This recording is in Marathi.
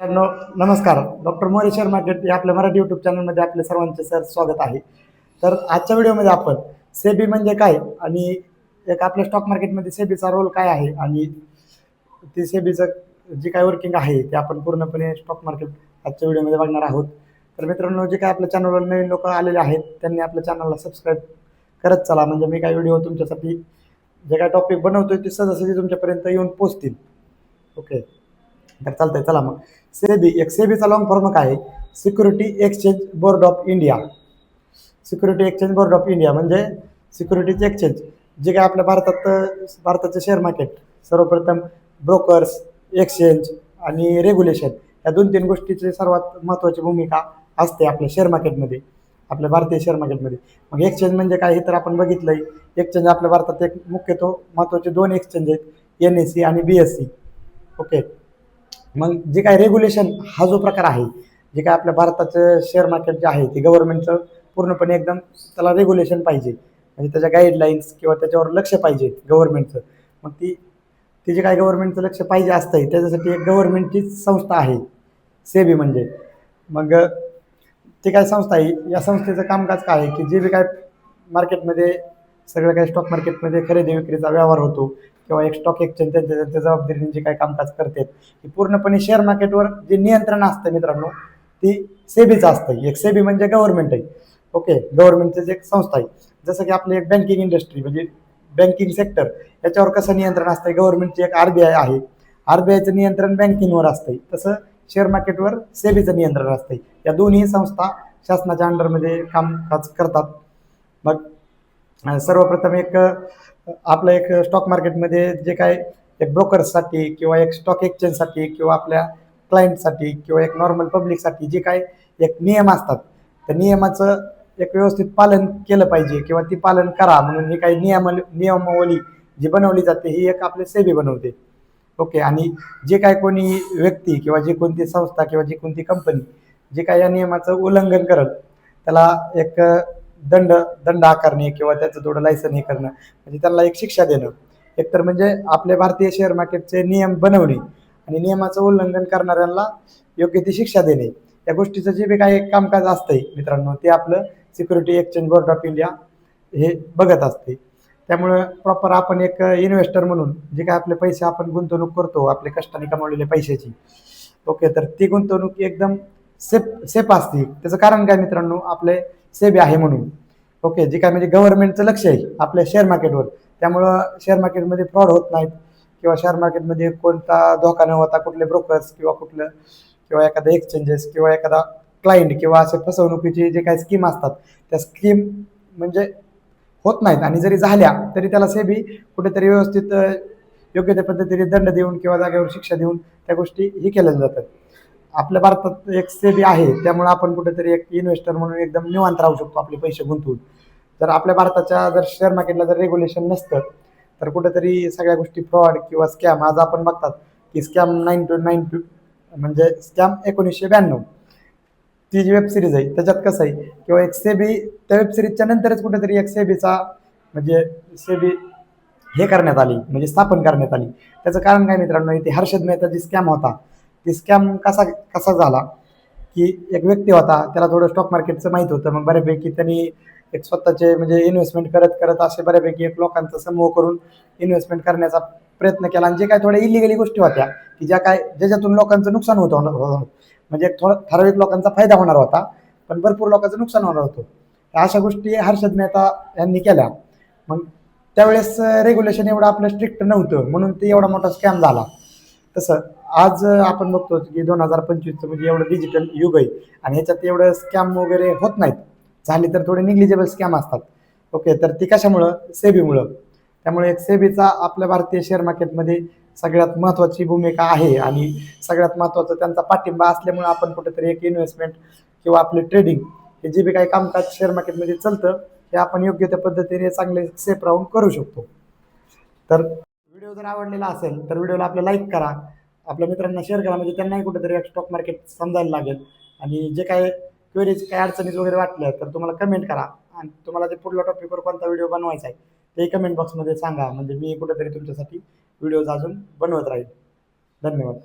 नमस्कार. डॉक्टर मोरे मार्केट या आपल्या मराठी यूट्यूब चॅनलमध्ये आपले सर्वांचे सर स्वागत आहे. तर आजच्या व्हिडिओमध्ये आपण सेबी म्हणजे काय आणि एक आपल्या स्टॉक मार्केटमध्ये सेबीचा रोल काय आहे आणि ते सेबीचं जी काय वर्किंग आहे ते आपण पूर्णपणे स्टॉक मार्केट आजच्या व्हिडिओमध्ये बघणार आहोत. तर मित्रांनो जे काय आपल्या चॅनलवर नवीन लोक आलेले आहेत त्यांनी आपल्या चॅनलला सबस्क्राईब करत चला. म्हणजे मी काय व्हिडिओ तुमच्यासाठी जे काय टॉपिक बनवतोय ते सहजासहजी तुमच्यापर्यंत येऊन पोचतील ओके तर चालतंय चला मग. सेबी एक सेबीचा लॉंग फॉर्म काय आहे? Security exchange board of India security exchange board of India म्हणजे सिक्युरिटीज एक्सचेंज जे काय आपल्या भारतात भारताचे शेअर मार्केट सर्वप्रथम ब्रोकर्स एक्सचेंज आणि रेग्युलेशन या दोन तीन गोष्टीची सर्वात महत्त्वाची भूमिका असते आपल्या शेअर मार्केटमध्ये आपल्या भारतीय शेअर मार्केटमध्ये मग एक्सचेंज म्हणजे काय हे तर आपण बघितलंय. एक्सचेंज आपल्या भारतात एक मुख्यतः महत्त्वाचे दोन एक्सचेंज आहेत एन एस सी आणि बी एस सी ओके मग जे काय रेग्युलेशन हा जो प्रकार आहे जे काय आपल्या भारताचं शेअर मार्केट जे आहे ते गव्हर्नमेंटचं पूर्णपणे एकदम त्याला रेग्युलेशन पाहिजे. म्हणजे त्याच्या गाईडलाईन्स किंवा त्याच्यावर लक्ष पाहिजे गव्हर्नमेंटचं मग ती ते जे काय गव्हर्नमेंटचं लक्ष पाहिजे असतंय त्याच्यासाठी एक गव्हर्नमेंटचीच संस्था आहे. सेबी म्हणजे. मग ती काय संस्था आहे? या संस्थेचं कामकाज काय आहे? की जे बी काय मार्केटमध्ये सगळं काही स्टॉक मार्केटमध्ये खरेदी विक्रीचा व्यवहार होतो किंवा एक स्टॉक एक्सचेंज त्यांच्या त्यांच्या जबाबदारीने जे काही कामकाज करतात की पूर्णपणे शेअर मार्केटवर जे नियंत्रण असतं मित्रांनो ती सेबीचं असतं. एक सेबी म्हणजे गव्हर्नमेंट आहे. ओके गव्हर्नमेंटचं जे एक संस्था आहे. जसं की आपली एक बँकिंग इंडस्ट्री म्हणजे बँकिंग सेक्टर याच्यावर कसं नियंत्रण असतं गव्हर्नमेंटची एक आर बी आय आहे. आर बी आयचं नियंत्रण बँकिंगवर असतंय. तसं शेअर मार्केटवर सेबीचं नियंत्रण असतंय. या दोन्ही संस्था शासनाच्या अंडरमध्ये कामकाज करतात. मग सर्वप्रथम एक आपलं एक स्टॉक मार्केटमध्ये जे काय एक ब्रोकर्ससाठी किंवा एक स्टॉक एक्सचेंजसाठी किंवा आपल्या क्लायंटसाठी किंवा एक नॉर्मल पब्लिकसाठी जे काय एक नियम असतात त्या नियमाचं एक व्यवस्थित पालन केलं पाहिजे किंवा ती पालन करा म्हणून ही काही नियम नियमावली जी बनवली जाते ही एक आपले सेबी बनवते. ओके आणि जे काय कोणी व्यक्ती किंवा जे कोणती संस्था किंवा जी कोणती कंपनी जे काय या नियमाचं उल्लंघन करत त्याला एक दंड दंड आकारणे किंवा त्याचं थोडं लायसन हे करणं म्हणजे त्यांना एक शिक्षा देणं. एकतर म्हणजे आपले भारतीय शेअर मार्केटचे नियम बनवणे आणि नियमाचं उल्लंघन करणाऱ्यांना योग्य ती शिक्षा देणे. या गोष्टीचं जे बी काही कामकाज असतंय मित्रांनो ते आपलं security exchange board of India हे बघत असते. त्यामुळं प्रॉपर आपण एक इन्व्हेस्टर म्हणून जे काय आपले पैसे आपण गुंतवणूक करतो आपले कष्टाने कमावलेल्या पैशाची ओके तर ती गुंतवणूक एकदम सेफ सेफ असते. त्याचं कारण काय मित्रांनो आपले सेबी आहे म्हणून. ओके जे काय म्हणजे गव्हर्नमेंटचं लक्ष आहे आपल्या शेअर मार्केटवर त्यामुळं शेअर मार्केटमध्ये फ्रॉड होत नाहीत. किंवा शेअर मार्केटमध्ये कोणता धोका न होता कुठले ब्रोकर्स किंवा कुठलं किंवा एखादा एक्सचेंजेस किंवा एखादा क्लायंट किंवा असे फसवणुकीचे जे काही स्कीम असतात त्या स्कीम म्हणजे होत नाहीत. आणि जरी झाल्या तरी त्याला सेबी कुठेतरी व्यवस्थित योग्य त्या पद्धतीने दंड देऊन किंवा जागेवर शिक्षा देऊन त्या गोष्टी ही केल्या जातात. आपल्या भारतात एक सेबी आहे त्यामुळे आपण कुठेतरी एक इन्व्हेस्टर म्हणून एकदम निवांत राहू शकतो आपले पैसे गुंतवून. जर आपल्या भारताच्या जर शेअर मार्केटला जर रेग्युलेशन नसतं तर कुठेतरी सगळ्या गोष्टी फ्रॉड किंवा स्कॅम आज आपण बघतात की scam nine two nine two म्हणजे स्कॅम एकोणीसशे ब्याण्णव. ती जी वेब सिरीज आहे त्याच्यात कसं आहे किंवा एक सेबी त्या वेब सिरीजच्या नंतरच कुठेतरी एक सेबीचा म्हणजे सेबी हे करण्यात आली म्हणजे स्थापन करण्यात आली. त्याचं कारण काय मित्रांनो इथे हर्षद मेहता जी स्कॅम होता. की स्कॅम कसा कसा झाला? की एक व्यक्ती होता त्याला थोडं स्टॉक मार्केटचं माहीत होतं. मग बऱ्यापैकी त्यांनी एक स्वतःचे म्हणजे इन्व्हेस्टमेंट करत करत असे बऱ्यापैकी एक लोकांचा समूह करून इन्व्हेस्टमेंट करण्याचा प्रयत्न केला. आणि जे काय थोड्या इलिगली गोष्टी होत्या की ज्या काय ज्याच्यातून लोकांचं नुकसान होत होतं म्हणजे थोडं ठराविक लोकांचा फायदा होणार होता पण भरपूर लोकांचं नुकसान होणार होतं. तर अशा गोष्टी हर्षद मेहता यांनी केल्या. मग त्यावेळेस रेग्युलेशन एवढं आपलं स्ट्रिक्ट नव्हतं म्हणून ते एवढा मोठा स्कॅम झाला. तसं आज आपण बघतो की दोन हजार पंचवीसचं म्हणजे एवढं डिजिटल युग आहे आणि ह्याच्यात एवढं स्कॅम वगैरे होत नाहीत. झाली तर थोडे निग्लिजेबल स्कॅम असतात. ओके तर ती कशामुळं? सेबीमुळं. त्यामुळे एक सेबीचा आपल्या भारतीय शेअर मार्केटमध्ये सगळ्यात महत्त्वाची भूमिका आहे आणि सगळ्यात महत्त्वाचं त्यांचा पाठिंबा असल्यामुळे आपण कुठेतरी एक इन्व्हेस्टमेंट किंवा आपले ट्रेडिंग हे जे बी काही कामकाज शेअर मार्केटमध्ये चालतं ते आपण योग्य त्या पद्धतीने चांगले सेफ राहून करू शकतो. तर व्हिडिओ जर आवडलेला असेल तर व्हिडिओला आपलं लाईक करा. आपल्या मित्रांना शेअर करा. म्हणजे त्यांनाही कुठेतरी स्टॉक मार्केट समजायला लागेल. आणि जे काय क्वेरीज काय अडचणीज वगैरे वाटल्या तर तुम्हाला कमेंट करा. आणि तुम्हाला जे पुढल्या टॉपिकवर कोणता व्हिडिओ बनवायचा आहे तेही कमेंट बॉक्समध्ये सांगा. म्हणजे मी कुठेतरी तुमच्यासाठी व्हिडिओज अजून बनवत राहील. धन्यवाद.